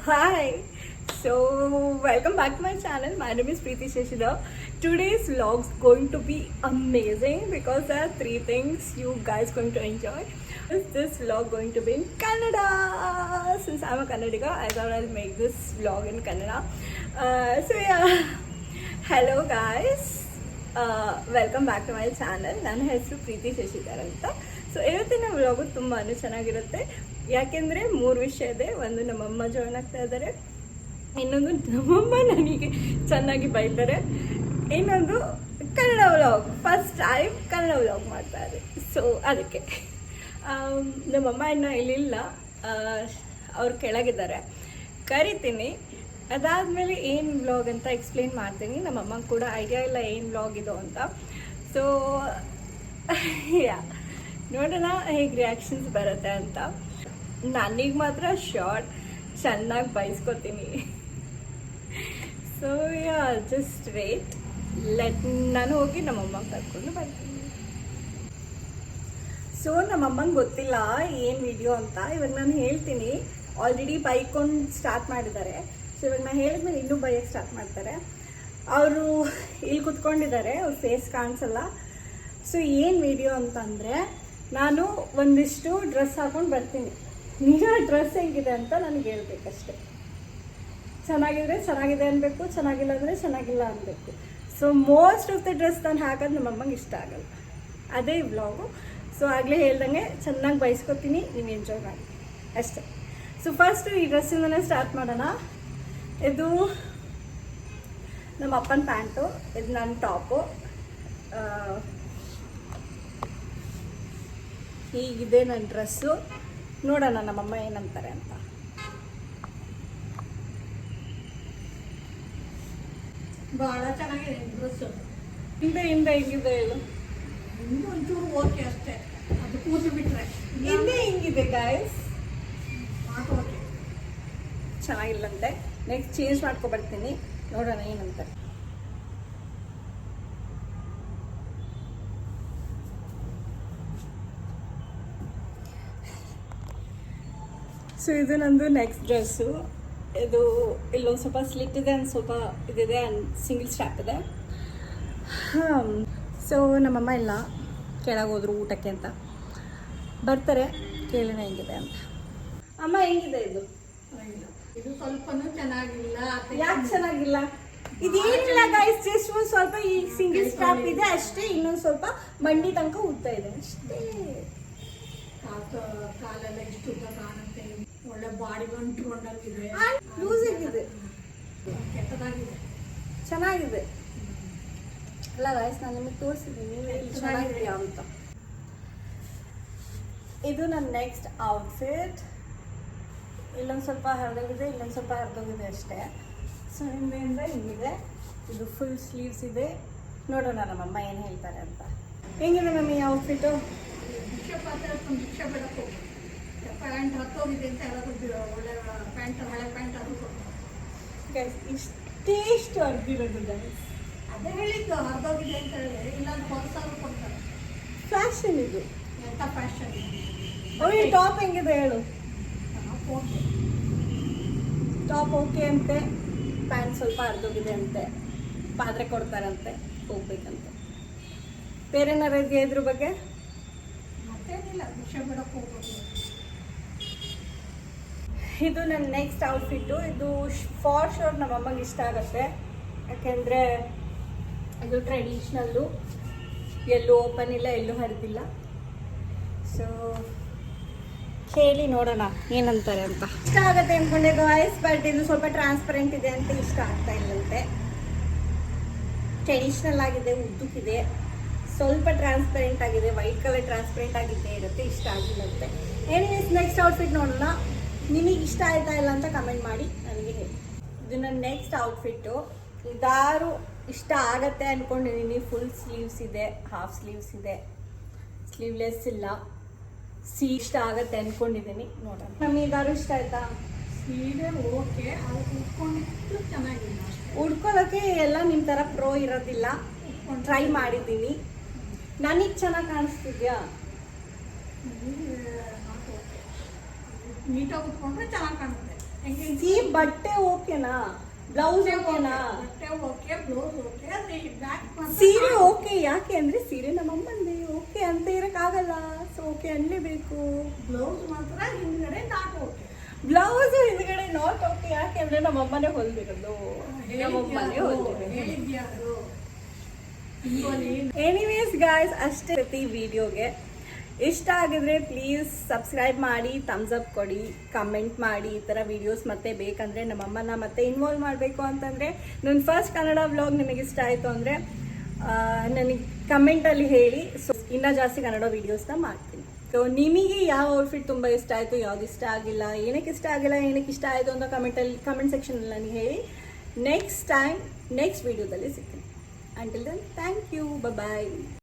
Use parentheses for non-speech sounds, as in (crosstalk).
Hi. So welcome back to my channel. My name is Preeti Shashidhar. Today's vlog is going to be amazing because there are three things you guys going to enjoy. Is this vlog going to be in Kannada? Since I'm a Kannadiga, I thought I'll make this vlog in Kannada. Uh, so yeah, hello guys. Welcome back to my channel ನನ್ನ ಹೆಸರು ಪ್ರೀತಿ ಶಶಿಧರ್ ಅಂತ so ಇವತ್ತಿನ vlog ತುಂಬಾ ಚೆನ್ನಾಗಿರುತ್ತೆ ಯಾಕೆಂದರೆ ಮೂರು ವಿಷಯ ಇದೆ. ಒಂದು ನಮ್ಮಮ್ಮ ಜಾಯ್ನ್ ಆಗ್ತಾ ಇದ್ದಾರೆ. ಇನ್ನೊಂದು ನಮ್ಮಮ್ಮ ನನಗೆ ಚೆನ್ನಾಗಿ ಬೈತಾರೆ. ಇನ್ನೊಂದು Kannada vlog first time Kannada vlog ಮಾಡ್ತಾರೆ ಸೊ ಅದಕ್ಕೆ. ನಮ್ಮಮ್ಮ ಇನ್ನೂ ಇಲ್ಲಿಲ್ಲ. ಅವ್ರು ಕೆಳಗಿದ್ದಾರೆ. ಕರಿತೀನಿ. ಅದಾದಮೇಲೆ ಏನು ವ್ಲಾಗ್ ಅಂತ ಎಕ್ಸ್ಪ್ಲೇನ್ ಮಾಡ್ತೀನಿ. ನಮ್ಮಮ್ಮಂಗೆ ಕೂಡ ಐಡಿಯಾ ಇಲ್ಲ ಏನು ವ್ಲಾಗ್ ಇದು ಅಂತ. ಸೊ (laughs) ನೋಡೋಣ ಹೇಗೆ ರಿಯಾಕ್ಷನ್ಸ್ ಬರುತ್ತೆ ಅಂತ. ನನಗೆ ಮಾತ್ರ ಶಾರ್ಟ್ ಚೆನ್ನಾಗಿ ಬಯಸ್ಕೊತೀನಿ so yeah just wait let ನಾನು ಹೋಗಿ ನಮ್ಮಮ್ಮ ಕರ್ಕೊಂಡು ಬರ್ತೀನಿ. ಸೊ ನಮ್ಮಮ್ಮಂಗೆ ಗೊತ್ತಿಲ್ಲ ಏನು ವಿಡಿಯೋ ಅಂತ. ಇವಾಗ ನಾನು ಹೇಳ್ತೀನಿ. ಆಲ್ರೆಡಿ ಬೈಕೊಂಡು ಸ್ಟಾರ್ಟ್ ಮಾಡಿದ್ದಾರೆ. ಸೊ ಇವಾಗ ನಾನು ಹೇಳಿದ್ಮೇಲೆ ಇನ್ನೂ ಬೈಯಕ್ಕೆ ಸ್ಟಾರ್ಟ್ ಮಾಡ್ತಾರೆ. ಅವರು ಇಲ್ಲಿ ಕುತ್ಕೊಂಡಿದ್ದಾರೆ. ಅವ್ರ ಫೇಸ್ ಕಾಣಿಸಲ್ಲ. ಸೊ ಏನು ವಿಡಿಯೋ ಅಂತಂದರೆ, ನಾನು ಒಂದಿಷ್ಟು ಡ್ರೆಸ್ ಹಾಕೊಂಡು ಬರ್ತೀನಿ. ನಿಜ ಡ್ರೆಸ್ ಹೆಂಗಿದೆ ಅಂತ ನನಗೆ ಹೇಳ್ಬೇಕಷ್ಟೆ. ಚೆನ್ನಾಗಿದ್ರೆ ಚೆನ್ನಾಗಿದೆ ಅನ್ಬೇಕು, ಚೆನ್ನಾಗಿಲ್ಲ ಅಂದರೆ ಚೆನ್ನಾಗಿಲ್ಲ ಅನ್ಬೇಕು. So most of the dress ನಾನು ಹಾಕೋದು ನಮ್ಮ ಅಮ್ಮಂಗೆ ಇಷ್ಟ ಆಗಲ್ಲ. ಅದೇ ವ್ಲಾಗು ಸೊ ಆಗಲೇ ಹೇಳ್ದಂಗೆ ಚೆನ್ನಾಗಿ ಬಯಸ್ಕೊತೀನಿ ನೀವು ಎಂಜಾಯ್ ಮಾಡಿ. ಅಷ್ಟೇ. ಸೊ ಫಸ್ಟ್ ಈ ಡ್ರೆಸ್ಸಿಂದನೇ ಸ್ಟಾರ್ಟ್ ಮಾಡೋಣ. ಇದು ನಮ್ಮ ಅಪ್ಪನ ಪ್ಯಾಂಟು, ಇದು ನನ್ನ ಟಾಪು. ಹೀಗಿದೆ ನನ್ನ ಡ್ರೆಸ್ಸು. ನೋಡೋಣ ನಮ್ಮಮ್ಮ ಏನಂತಾರೆ ಅಂತ. ಬಹಳ ಚೆನ್ನಾಗಿದೆ ಡ್ರೆಸ್ ಹಿಂದೆ ಹಿಂದೆ ಹಿಂಗಿದೆ ಹೇಳು. ಇನ್ನು ಒಂಚೂರು ಓಕೆ ಅಷ್ಟೇ. ಅದು ಕೂತು ಬಿಟ್ರೆ. ಹಿಂದೆ ಹಿಂಗಿದೆ ಗಾಯ್ಸ್ ಚೆನ್ನಾಗಿಲ್ಲಂತೆ. ನೆಕ್ಸ್ಟ್ ಚೇಂಜ್ ಮಾಡ್ಕೊ ಬರ್ತೀನಿ ನೋಡೋಣ ಏನಂತ ಸೊ ಇದು ನಂದು ನೆಕ್ಸ್ಟ್ ಡ್ರೆಸ್ಸು ಇದು ಇಲ್ಲೊಂದು ಸ್ವಲ್ಪ ಸ್ಲಿಟ್ ಇದೆ ಒಂದು ಸ್ವಲ್ಪ ಇದಿದೆ ಅಂಡ್ ಸಿಂಗಲ್ ಸ್ಟ್ಯಾಪ್ ಇದೆ. ಹಾಂ ಸೊ ನಮ್ಮಮ್ಮ ಇಲ್ಲ. ಕೆಳಗೆ ಹೋದ್ರು ಊಟಕ್ಕೆ ಅಂತ. ಬರ್ತಾರೆ. ಕೇಳೋಣ ಹೆಂಗಿದೆ ಅಂತ. ಅಮ್ಮ ಹೆಂಗಿದೆ ಇದು. ಇದು ಸ್ವಲ್ಪನೂ ಚೆನ್ನಾಗಿಲ್ಲ. ಯಾಕೆ ಚೆನ್ನಾಗಿಲ್ಲ? ಇದೇನಿಲ್ಲ ಗೈಸ್ ಜಸ್ಟ್ ಒಂದು ಸ್ವಲ್ಪ ಈ ಸಿಂಗಲ್ ಸ್ಟಾಪ್ ಇದೆ. ಅಷ್ಟೇ ಇನ್ನೊಂದು ಸ್ವಲ್ಪ ಮಂಡಿ ತನಕ ಉದ್ದ ಇದೆ. ಅಷ್ಟೇ. ಕಾಲೆಲ್ಲ ಇಷ್ಟು ಉದ್ದ ಕಾಣುತ್ತೆ. ಒಳ್ಳೆ ಬಾಡಿ ಗಂಟುಕೊಂಡಂಗಿದೆ ಲೂಸ್ ಆಗಿದೆ. ಕೆಟ್ಟದಾಗಿದೆ. ಚೆನ್ನಾಗಿದೆ. ಅಲ್ಲ ಗೈಸ್ ನಾನು ನಿಮಗೆ ತೋರಿಸಿದ್ದೀನಿ ಚೆನ್ನಾಗಿದೆಯಾ ಅಂತ. ಇದು ನನ್ನ ನೆಕ್ಸ್ಟ್ ಔಟ್ಫಿಟ್ ಇಲ್ಲೊಂದು ಸ್ವಲ್ಪ ಹರಿದೋಗಿದೆ ಇಲ್ಲೊಂದು ಸ್ವಲ್ಪ ಹರಿದೋಗಿದೆ ಅಷ್ಟೇ. ಸೊ ಹಿಂದೆಯಿಂದ ಹಿಂಗಿದೆ? ಇದು ಫುಲ್ ಸ್ಲೀವ್ಸ್ ಇದೆ. ನೋಡೋಣ ನಮ್ಮಮ್ಮ ಏನು ಹೇಳ್ತಾರೆ ಅಂತ. ಹೆಂಗಿದೆ ನಮ್ಮ ಈ ಔಟ್ಫಿಟ್ಟು ಭಿಕ್ಷಾ ಪಾತ್ರ ಭಿಕ್ಷಾ ಬೇಡಕ್ಕೆ ಪ್ಯಾಂಟ್ ಹತ್ತೋಗಿದೆ ಅಂತ ಹೇಳೋದು ಒಳ್ಳೆ ಪ್ಯಾಂಟ್ ಹಳೆ ಪ್ಯಾಂಟ್ ಅದು. ಗೈಸ್ ಇಷ್ಟೇ ಇಷ್ಟು ಅರ್ದಿರೋದು ಗೈಸ್ ಅದೇ ಹೇಳಿದ್ದು ಹರಿದೋಗಿದೆ ಅಂತ ಹೇಳಿ. ಇಲ್ಲ ಹೊರಸಾರು ಕೊಡ್ತಾರೆ. ಫ್ಯಾಷನ್ ಇದು. ಎಂಥ ಫ್ಯಾಷನ್ ಓ ಈ ಟಾಪ್ ಹೆಂಗಿದೆ ಹೇಳು? ಟಾಪ್ ಓಕೆ ಟಾಪ್ ಓಕೆ ಅಂತೆ. ಪ್ಯಾಂಟ್ ಸ್ವಲ್ಪ ಹರಿದೋಗಿದೆ ಅಂತೆ. ಪಾತ್ರೆ ಕೊಡ್ತಾರಂತೆ. ಹೋಗ್ಬೇಕಂತೆ. ಬೇರೆ ಇದೆಯಾ ಇದ್ರ ಬಗ್ಗೆ? ಮತ್ತೇನಿಲ್ಲ ವಿಷಯ ಬಿಡೋಕೆ ಹೋಗ್ಬೇಕು ಇದು ನನ್ನ ನೆಕ್ಸ್ಟ್ ಔಟ್ಫಿಟ್ಟು ಇದು ಫಾರ್ ಶೋರ್ ನಮ್ಮ ಅಮ್ಮಗೆ ಇಷ್ಟ ಆಗುತ್ತೆ. ಯಾಕೆಂದರೆ ಇದು ಟ್ರೆಡಿಷ್ನಲ್ಲು ಎಲ್ಲೂ ಓಪನ್ ಇಲ್ಲ, ಎಲ್ಲೂ ಹರಿದಿಲ್ಲ. ಸೊ ಕೇಳಿ ನೋಡೋಣ ಏನಂತಾರೆ ಅಂತ. ಇಷ್ಟ ಆಗುತ್ತೆ ಅಂದ್ಕೊಂಡೆ ಗಾಯ್ಸ್ ಬಟ್ ಇದು ಸ್ವಲ್ಪ ಟ್ರಾನ್ಸ್ಪರೆಂಟ್ ಇದೆ ಅಂತ ಇಷ್ಟ ಆಗ್ತಾ ಇಲ್ಲಂತೆ. ಟ್ರೆಡಿಷ್ನಲ್ ಆಗಿದೆ, ಉದ್ದಕ್ಕಿದೆ. ಸ್ವಲ್ಪ ಟ್ರಾನ್ಸ್ಪರೆಂಟ್ ಆಗಿದೆ ವೈಟ್ ಕಲರ್ ಟ್ರಾನ್ಸ್ಪರೆಂಟ್ ಆಗಿದ್ದೇ ಇರುತ್ತೆ, ಇಷ್ಟ ಆಗಿಲ್ಲಂತೆ. ಏನಿವೇಸ್ ನೆಕ್ಸ್ಟ್ ಔಟ್ಫಿಟ್ ನೋಡೋಣ. ನಿಮಗೆ ಇಷ್ಟ ಆಯ್ತಾ ಇಲ್ಲ ಅಂತ ಕಮೆಂಟ್ ಮಾಡಿ ನನಗೆ ಹೇಳಿ. ಇದು ನನ್ನ ನೆಕ್ಸ್ಟ್ ಔಟ್ಫಿಟ್ಟು ಇದಾರು ಇಷ್ಟ ಆಗತ್ತೆ ಅಂದ್ಕೊಂಡಿದ್ದೀನಿ ಫುಲ್ ಸ್ಲೀವ್ಸ್ ಇದೆ ಹಾಫ್ ಸ್ಲೀವ್ಸ್ ಇದೆ. ಸ್ಲೀವ್ಲೆಸ್ ಇಲ್ಲ. ಸಿ ಇಷ್ಟ ಆಗತ್ತೆ ಅಂದ್ಕೊಂಡಿದ್ದೀನಿ ನೋಡೋಣ. ನಮಗೆ ಇದಾರು ಇಷ್ಟ ಆಯ್ತಾ? ಸೀರೆ ಓಕೆ ಉಟ್ಕೊಂಡಿದ್ದು ಚೆನ್ನಾಗಿಲ್ಲ ಉಡ್ಕೊಳ್ಳೋಕೆ ಎಲ್ಲ ನಿಮ್ಮ ಥರ ಪ್ರೋ ಇರೋದಿಲ್ಲ. ಟ್ರೈ ಮಾಡಿದ್ದೀನಿ ನನಗೆ ಚೆನ್ನಾಗಿ ಕಾಣಿಸ್ತಿದ್ಯಾ? ನೀಟಾಗಿ ಉಟ್ಕೊಂಡ್ರೆ ಚೆನ್ನಾಗಿ ಕಾಣುತ್ತೆ. ಈ ಬಟ್ಟೆ ಓಕೆನಾ? ಬ್ಲೌಸ್ ಓಕೆನಾ? ಬಟ್ಟೆ ಓಕೆ ಬ್ಲೌಸ್ ಓಕೆ ಅದೇ ಬ್ಯಾಕ್ ಸೀರೆ ಓಕೆ ಯಾಕೆ ಅಂದ್ರೆ ಸೀರೆ ನಮ್ಮ ನಮ್ಮಮ್ಮಂದೆ ಓಕೆ ಅಂತ ಇರಕ್ಕಾಗಲ್ಲ. ಸೊ ಓಕೆ ಅನ್ಲೇಬೇಕು. ಬ್ಲೌಸ್ ಮಾತ್ರ ಹಿಂದ್ಗಡೆ ನಾಟ್ ಓಕೆ. ಬ್ಲೌಸ್ ಹಿಂದ್ಗಡೆ ನಾಟ್ ಓಕೆ ಯಾಕೆ ಅಂದ್ರೆ ನಮ್ಮಮ್ಮನೇ ಹೊಲ್ದಿರೋದು. ನಮ್ಮಮ್ಮನೇ ಹೊಲ್ದಿರೋದು. ಎನಿವೇಸ್ ಗಾಯ್ಸ್ ಅಷ್ಟೇ ಪ್ರತಿ ವಿಡಿಯೋಗೆ ಇಷ್ಟ ಆಗಿದ್ರೆ ಪ್ಲೀಸ್ ಸಬ್ಸ್ಕ್ರೈಬ್ ಮಾಡಿ ಥಮ್ಸ್ ಅಪ್ ಕೊಡಿ ಕಮೆಂಟ್ ಮಾಡಿ, ಈ ಥರ ವಿಡಿಯೋಸ್ ಮತ್ತೆ ಬೇಕಂದರೆ ನಮ್ಮಮ್ಮನ ಮತ್ತೆ ಇನ್ವಾಲ್ವ್ ಮಾಡಬೇಕು ಅಂತಂದರೆ ನನ್ನ ಫಸ್ಟ್ ಕನ್ನಡ ವ್ಲಾಗ್ ನಿಮಗೆ ಇಷ್ಟ ಆಯಿತು ಅಂದರೆ ನನಗೆ ಕಮೆಂಟಲ್ಲಿ ಹೇಳಿ ಸೊ ಇನ್ನೂ ಜಾಸ್ತಿ ಕನ್ನಡ ವೀಡಿಯೋಸ್ನ ಮಾಡ್ತೀನಿ. ಸೊ ನಿಮಗೆ ಯಾವ ಔಟ್ಫಿಟ್ ತುಂಬ ಇಷ್ಟ ಆಯಿತು, ಯಾವ್ದು ಇಷ್ಟ ಆಗಿಲ್ಲ, ಏನಕ್ಕೆ ಇಷ್ಟ ಆಗಿಲ್ಲ, ಏನಕ್ಕೆ ಇಷ್ಟ ಆಯಿತು ಅಂತ ಕಮೆಂಟಲ್ಲಿ ಕಮೆಂಟ್ ಸೆಕ್ಷನಲ್ಲಿ ನನಗೆ ಹೇಳಿ ನೆಕ್ಸ್ಟ್ ಟೈಮ್ ನೆಕ್ಸ್ಟ್ ವೀಡಿಯೋದಲ್ಲಿ ಸಿಗ್ತೀನಿ. Until then thank you bye